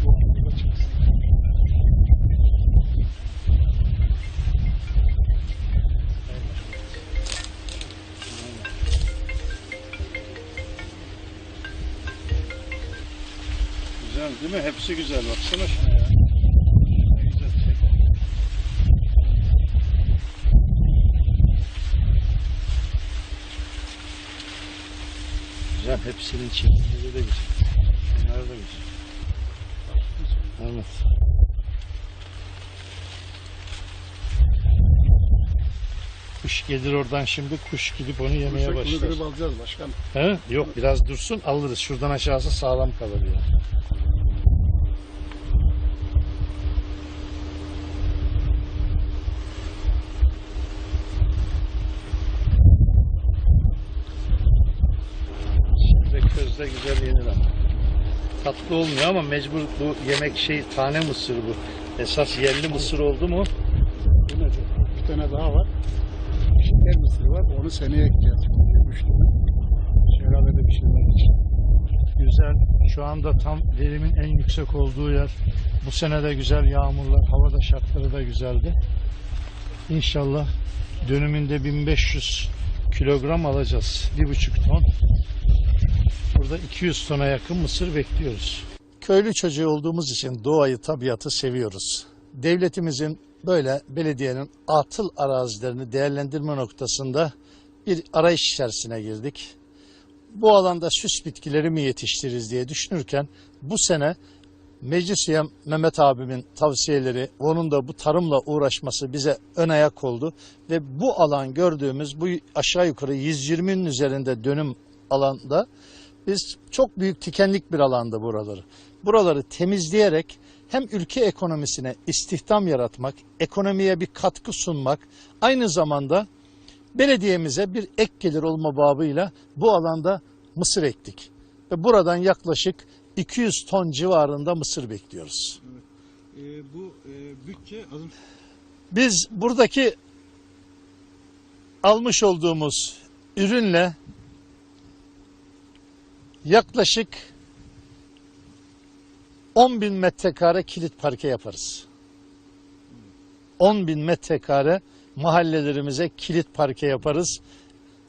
Güzel değil mi? Hepsi güzel. Baksana şuna ya. Güzel. Hepsinin çekimleri de güzel. Bunlar da güzel. Evet. Kuş gelir oradan şimdi kuş gidip onu yemeye Bunu başlar. grip alacağız başkanım. He? Yok biraz dursun alırız. Şuradan aşağısı sağlam kalır ya. Şimdi közde güzel yenir ama. Tatlı olmuyor ama mecbur bu yemek şey tane mısır bu. Esas yerli mısır oldu mu? Bu ne? Bir tane daha var. Şeker mısırı var. Onu seneye ekeceğiz. Üç tane. Şelalede pişirmek için. Güzel. Şu anda tam verimin en yüksek olduğu yer. Bu sene de güzel yağmurlar, hava da şartları da güzeldi. İnşallah dönümünde 1500 kilogram alacağız. Bir buçuk ton. Burada 200 tona yakın mısır bekliyoruz. Köylü çocuğu olduğumuz için doğayı, tabiatı seviyoruz. Devletimizin böyle belediyenin atıl arazilerini değerlendirme noktasında bir arayış içerisine girdik bu alanda süs bitkileri mi yetiştiririz diye düşünürken bu sene meclis üyem Mehmet abimin tavsiyeleri, onun da bu tarımla uğraşması bize ön ayak oldu ve bu alan gördüğümüz bu aşağı yukarı 120'nin üzerinde dönüm alanda biz çok büyük tikenlik bir alanda buraları. Buraları temizleyerek hem ülke ekonomisine istihdam yaratmak, ekonomiye bir katkı sunmak, aynı zamanda belediyemize bir ek gelir olma babıyla bu alanda mısır ektik. Ve buradan yaklaşık 200 ton civarında mısır bekliyoruz. Ee, bu e, bütçe azım Biz buradaki almış olduğumuz ürünle yaklaşık 10 bin metrekare kilit parke yaparız. 10 bin metrekare mahallelerimize kilit parke yaparız.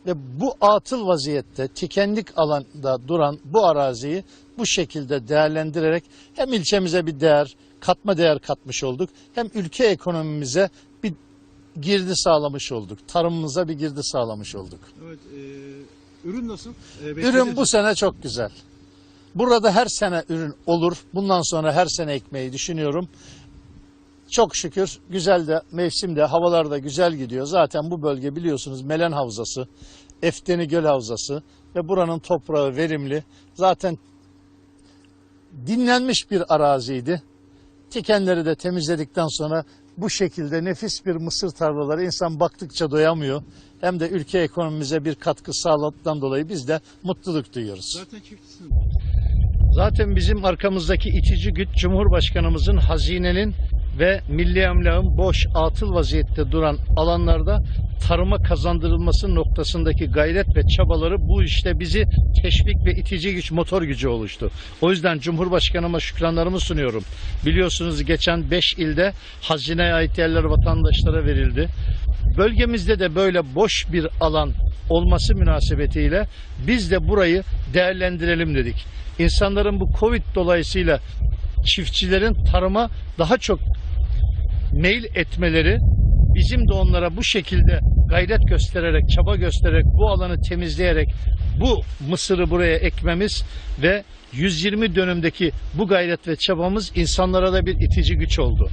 Ve bu atıl vaziyette tikenlik alanda duran bu araziyi bu şekilde değerlendirerek hem ilçemize bir değer, katma değer katmış olduk. Hem ülke ekonomimize bir girdi sağlamış olduk. Tarımımıza bir girdi sağlamış olduk. Evet. E, ürün nasıl? E, Ürün bu sene çok güzel. Burada her sene ürün olur. Bundan sonra her sene ekmeği düşünüyorum. Çok şükür güzel de mevsimde havalar da güzel gidiyor. Zaten bu bölge biliyorsunuz Melen Havzası, Efteni Göl Havzası ve buranın toprağı verimli. Zaten dinlenmiş bir araziydi. Tikenleri de temizledikten sonra bu şekilde nefis bir mısır tarlaları insan baktıkça doyamıyor. Hem de ülke ekonomimize bir katkı sağladıktan dolayı biz de mutluluk duyuyoruz. Zaten çiftçisin. Zaten bizim arkamızdaki itici güç Cumhurbaşkanımızın hazinenin ve milli emlakın boş atıl vaziyette duran alanlarda tarıma kazandırılması noktasındaki gayret ve çabaları bu işte bizi teşvik ve itici güç motor gücü oluştu. O yüzden Cumhurbaşkanıma şükranlarımı sunuyorum. Biliyorsunuz geçen 5 ilde hazineye ait yerler vatandaşlara verildi. Bölgemizde de böyle boş bir alan olması münasebetiyle biz de burayı değerlendirelim dedik. İnsanların bu Covid dolayısıyla çiftçilerin tarıma daha çok meyil etmeleri bizim de onlara bu şekilde gayret göstererek, çaba göstererek bu alanı temizleyerek bu mısırı buraya ekmemiz ve 120 dönümdeki bu gayret ve çabamız insanlara da bir itici güç oldu.